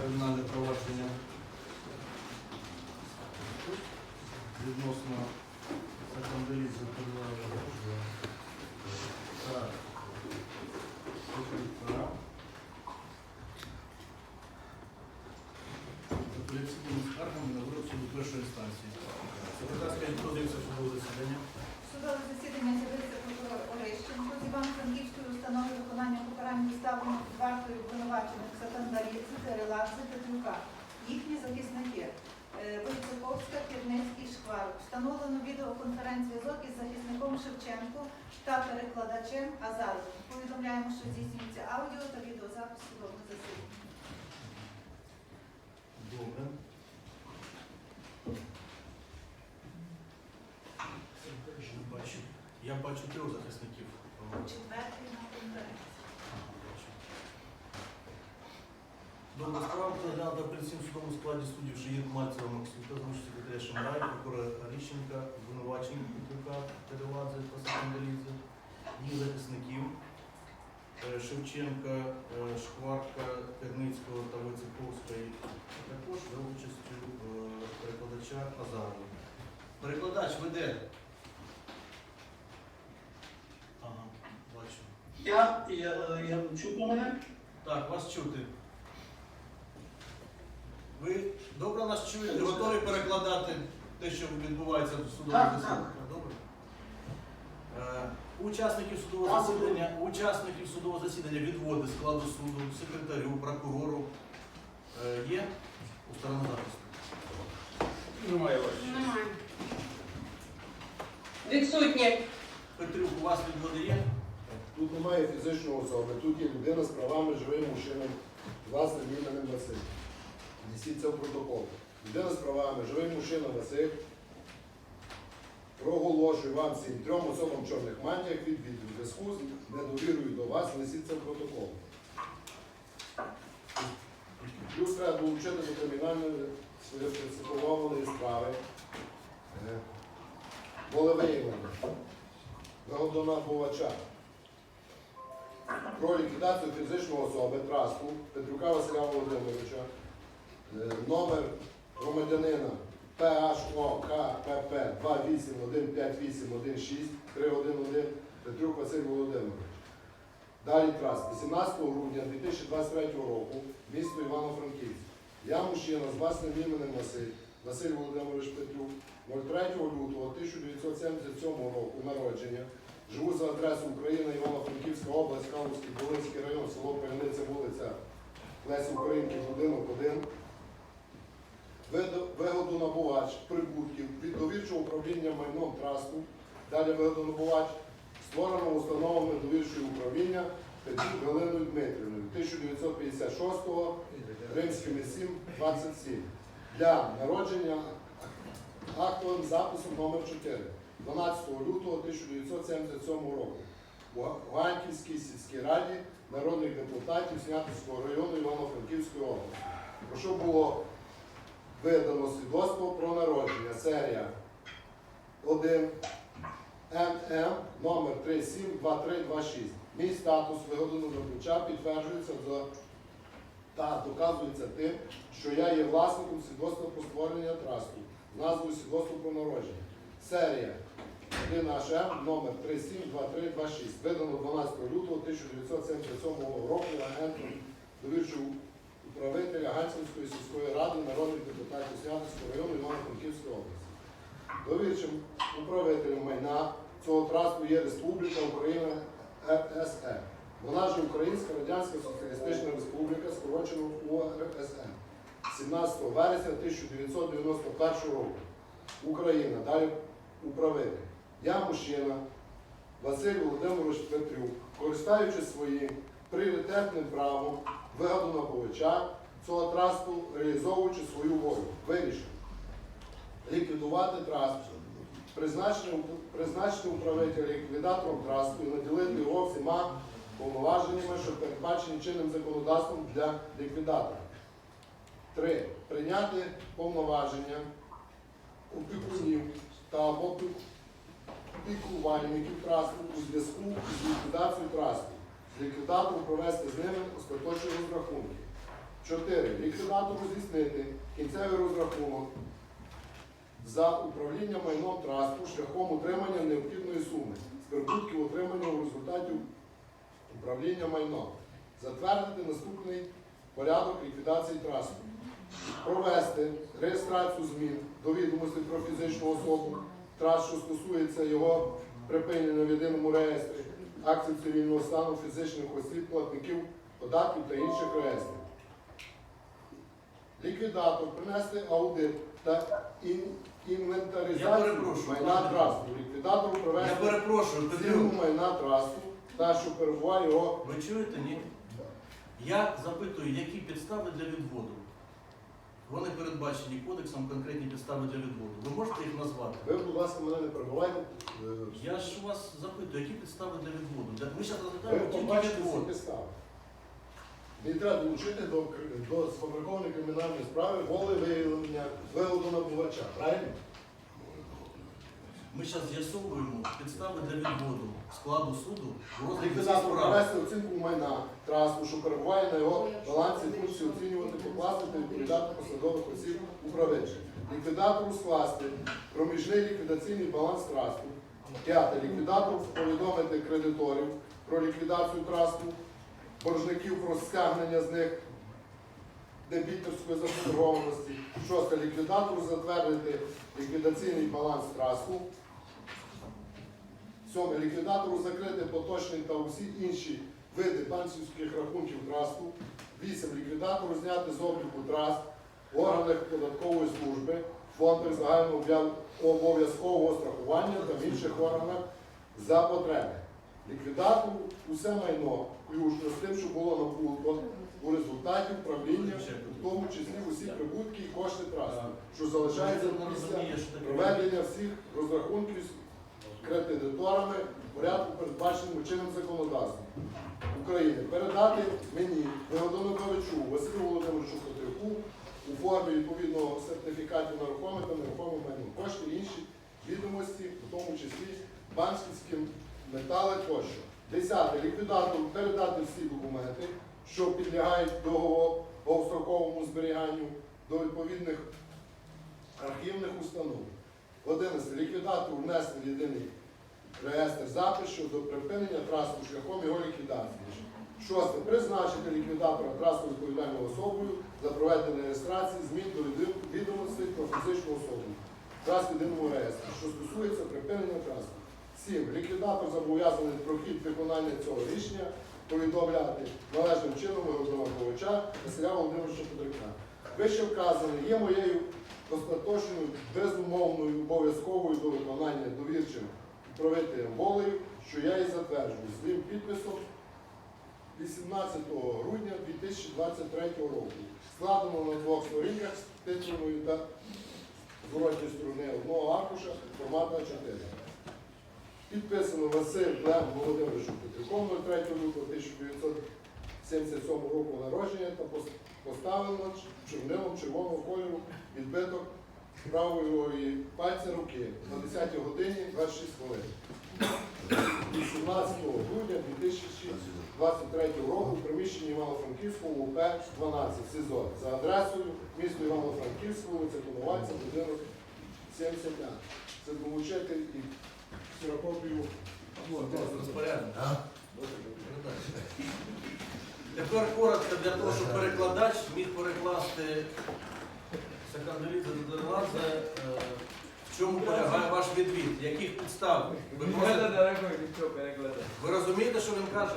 Кримінальне провадження відносно Сакандалізу Так. Так. Першої інстанції. Секретарська в судове засідання. Судове засідання з'явився прокурор Орищенко з Івано-Франківської установи виконання покарання ставлено під вартою обвинувачених Сатандарідзе, Терелакси, Петрюка. Їхні захисники е, Войцеховська, Кірницький, Шквар. Встановлено відеоконференц-зв'язок із захисником Шевченко та перекладачем Азаровим. Повідомляємо, що здійснюється аудіо та відеозапис судового засідання. Добре. Я бачу, я бачу трьох захисників. Четвертий на конференції. Добре, справа розглянута в апеляційному судовому складі суддів Шиїр Мальцева Максюта, замість секретаря Шамрай, прокурора Аріщенка, обвинувачень Петрука, Тереладзе та Сакандалідзе, їх захисників е, Шевченка, е, Шкварка, Терницького та Войцеховської, перекладача Азарова. Перекладач веде. Ага, бачу. Я, я, я чутно мене? Так, вас чути. Ви добре нас чуєте? Готові перекладати те, що відбувається в судовому Так, засіданні? Добре. Е, Учасників судового Так, засідання, учасників судового засідання відводи складу суду, секретарю, прокурору. Е, Є у сторони захисту? Немає вашої. Немає. Відсутні. Петрюк, у вас відводи є? Тут немає фізичної особи, тут є людина з правами живим мужчинам, власним іменем Василь. Несіть це в протокол. Людина з правами живим мужчина Василь проголошую вам всім трьом особам чорних мантіях у зв'язку з недовірою до вас, несіть це в протокол. Плюс треба долучити до кримінальної специфікованої справи. Е, Волевиявлення. Вигодонабувача про ліквідацію фізичної особи трасту Петрука Василя Володимировича, е, номер громадянина ПHОКПП 2815816 311 Петрук Василь Володимирович. Далі траст. 18 грудня 2023 року, місто Івано-Франківськ. Я мужчина з власним іменем Василь, Василь Володимирович Петрюк, 03 лютого 1977 року народження. Живу за адресою Україна, Івано-Франківська область, Калузький, Волинський район, село Пельниця, вулиця Лесі Українки, будинок 1. Вигодонабувач прибутків від довірчого управління майном трасту. Далі вигодонабувач створено установами довірчого управління Галиною Дмитрівною 1956 Римськими 7, 27 для народження актовим записом номер 4 12 лютого 1977 року у Ганківській сільській раді народних депутатів Снятинського району Івано-Франківської області. Про що було видано свідоцтво про народження серія 1 ММ номер 372326. Мій статус вигодонабувача підтверджується за та доказується тим, що я є власником свідоцтва про створення трасту назвою свідоцтво про народження. Серія 1 HM номер 372326, видано 12 лютого 1977 року агентом довірчого управителя Ганцівської сільської ради народних депутатів Снятинського району Івано-Франківської області. Довірчим управителем майна цього трасту є Республіка Україна РСР. Вона ж Українська Радянська Соціалістична Республіка, скорочено УРСР. 17 вересня 1991 року. Україна. Далі управитель. Я мужчина, Василь Володимирович Петрюк, користуючись своїм пріоритетним правом вигодонабувача цього трасту, реалізовуючи свою волю, вирішив ліквідувати траст, призначити, управителя ліквідатором трасту і наділити його всіма повноваженнями, що передбачені чинним законодавством для ліквідатора. 3. Прийняти повноваження опікунів та або піклувальників трасту у зв'язку з ліквідацією трасту. Ліквідатору провести з ними остаточні розрахунки. 4. Ліквідатору здійснити кінцевий розрахунок за управління майном трасту шляхом утримання необхідної суми з прибутків отримання у результаті управління майном. Затвердити наступний порядок ліквідації трасту. Провести реєстрацію змін до відомостей про фізичну особу, траст, що стосується його припинення в єдиному реєстрі, акцій цивільного стану фізичних осіб, платників податків та інших реєстрів. Ліквідатор принести аудит та ін- Я інвентаризацію перепрошую, майна пане трасту. Ліквідатору Я провести перепрошую, ціну Петрюк. майна трасту та що перебуває його. Ви чуєте, ні? Я запитую, які підстави для відводу? Вони передбачені кодексом, конкретні підстави для відводу. Ви можете їх назвати? Ви, будь ласка, мене не перебувайте. Я ж вас запитую, які підстави для відводу? Ми зараз Ви розглядаємо тільки побачите відвод. підстави. Не треба долучити до, до сфабрикованої кримінальної справи воли виявлення виводу набувача. Правильно? Ми зараз з'ясовуємо підстави для відводу складу суду в розгляді Ліквідатор справи. провести оцінку майна трасту, що перебуває на його балансі функції оцінювати, покласти та відповідати посадових осіб управління. Ліквідатору скласти проміжний ліквідаційний баланс трасту. П'яте. Ліквідатору повідомити кредиторів про ліквідацію трасту, боржників про стягнення з них дебіторської заборгованості. Шосте. Ліквідатору затвердити ліквідаційний баланс трасту. Сьоме. Ліквідатору закрити поточний та усі інші види банківських рахунків трасту. Вісім. Ліквідатору зняти з обліку траст в органах податкової служби, фондах загального обов'язкового страхування та в інших органах за потреби. Ліквідатору усе майно, включно з тим, що було набуто у результаті управління, в тому числі усі прибутки і кошти трасту, що залишається після проведення всіх розрахунків з кредиторами в порядку, передбаченому чинним законодавством України. Передати мені Вигодоновичу Василю Володимировичу Петрюку у формі відповідного сертифікатів на рухоме та нерухоме майно. Кошти інші відомості, в тому числі банківські метали тощо. Десяте. Ліквідатору передати всі документи, що підлягають довгостроковому зберіганню до відповідних архівних установ. 11. Ліквідатору внести в єдиний реєстр запис щодо припинення трасту шляхом його ліквідації. Шосте. Призначити ліквідатора трасту відповідальною особою за проведення реєстрації змін до відомостей про фізичну особу. Траст в єдиному реєстрі, що стосується припинення трасту. 7. Ліквідатор зобов'язаний про хід виконання цього рішення повідомляти належним чином виконавча Василя Володимировича Петрика. Вище вказане є моєю остаточною безумовною обов'язковою до виконання довірчим правителям волею, що я і затверджую своїм підписом 18 грудня 2023 року. Складено на двох сторінках з титульною та зворотньої сторони одного аркуша формату А4. Підписано Василь Лев Володимировичу Петриком 03 лютого 1977 року народження та поставлено чорнилом червоного кольору відбиток правої пальця руки на 10 годині 26 хвилин. 18 грудня 2023 року в приміщенні Івано-Франківського УП 12 СІЗО за адресою місто Івано-Франківськ, вулиця Коновальця, будинок 75. Це долучити і ксерокопію. Тепер коротко для того, щоб перекладач міг перекласти Сакандалідзе Доделадзе, в чому полягає ваш відвід, яких підстав. Ви, просите- перекладати. ви розумієте, що він каже?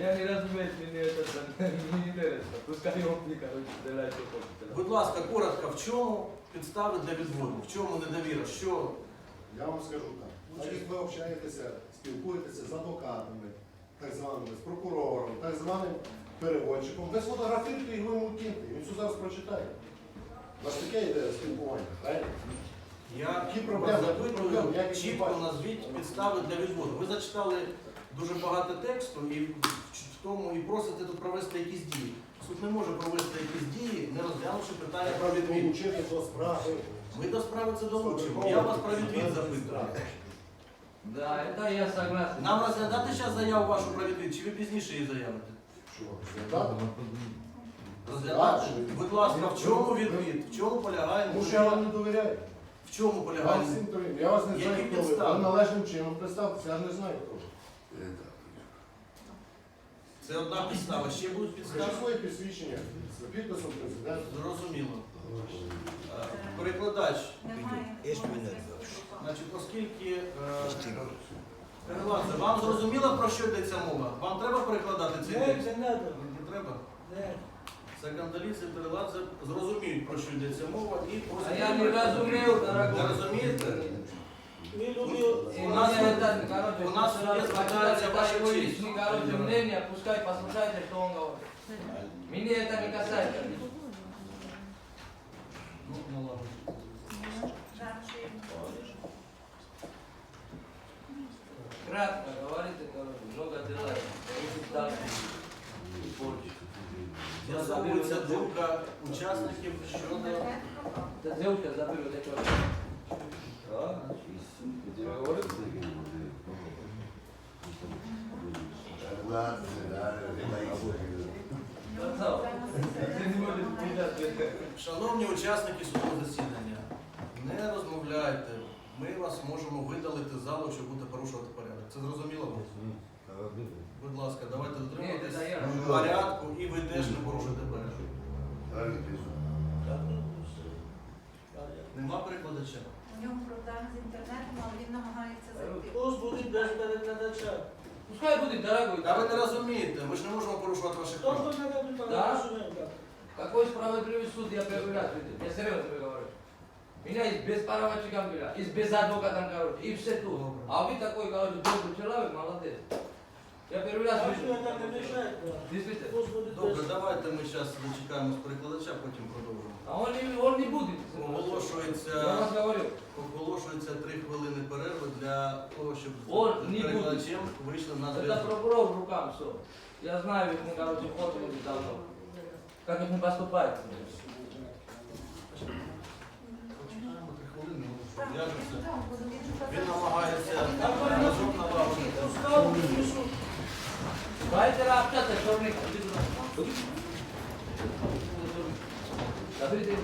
Я не розумію, мені це не інтересно. Пускай його делать, що хочете. Будь ласка, коротко, в чому підстави для відводу? В чому недовіра? Що? Я вам скажу так. Як ви общаєтеся, спілкуєтеся з адвокатами, так званими, з прокурором, так званим переводчиком, ви сфотографуєте його йому киньте, він все зараз прочитає. У вас таке йде спілкування, правильно? Я Які вас проблеми? запитую, не чітко назвіть підстави для відводу. Ви зачитали дуже багато тексту і в тому і просите тут провести якісь дії. Суд не може провести якісь дії, не розглянувши питання про відвід. Долучити до справи. Ми до справи це долучимо. Я вас про відвід запитую. Да, это я согласен. Нам розглядати зараз заяву вашу про відвід, чи ви пізніше її заявите? Розглядати? Розглядати? Будь ласка, в чому відвід? В чому полягає? Тому що я вам не довіряю. В чому Вам полягає? всім довіряю. Я вас не знаю, хто ви. підстави? Ви належним чином представтеся, я не знаю хто. ви. Це одна підстава. Ще будуть підстави? своє посвідчення з підписом президента. Зрозуміло. Е, Перекладач. Немає. Значить, оскільки е, Переладзе, вам зрозуміло про що йдеться мова? Вам треба перекладати цей текст? не треба. Не треба? Секандаліці Переладзе зрозуміють про що йдеться мова і А просять. я не разумел, Не дорогой. розумієте? Ми У нас Мне это, короче, у нас сразу есть сказать, мотивация это ваша его честь. личный, короче, мнение, пускай послушайте, что он говорит. Меня это не касается. Ну, ну ладно. Кратко говорите, короче, много дела. Идите дальше. И больше. З'ясовується думка учасників щодо Эта девушка заберет это. Пацан, ты не можешь пугать. Шановні учасники судового засідання, не розмовляйте. Ми вас можемо видалити з залу, щоб будете порушувати порядок. Це зрозуміло вам? Будь ласка, давайте дотримуватись Ні, порядку і ви теж не порушуйте порядок. Нема перекладача? У нього проблеми з інтернетом, але він намагається зайти. Хтось буде без перекладача. Пускай будет дорогой. Та ви не розумієте, ми ж не можемо порушувати ваших Хто прав. хто не робить, Да? розуміє. Какой справедливый суд я первый? Я серьезно говорю Меня и без паровочика была, и без адвоката, короче, и все тут. А вы такой, короче, добрый человек, молодец. Я первый раз Так що вижу. це не мішає. Действительно. Хтось буде Добре, без давайте ми зараз дочекаємось перекладача, потім продовжимо. А он не, он не будет. Я Оголошується, вас говорю. оголошується три хвилини перерви для того, щоб О, з не перекладачем вийшли на Это зв'язок. прокурор в руках все. Я знаю, ведь мы, короче, фото давно. Как это не поступает. Він намагається е, звук налагодити. Дайте раптати, чорний Забити.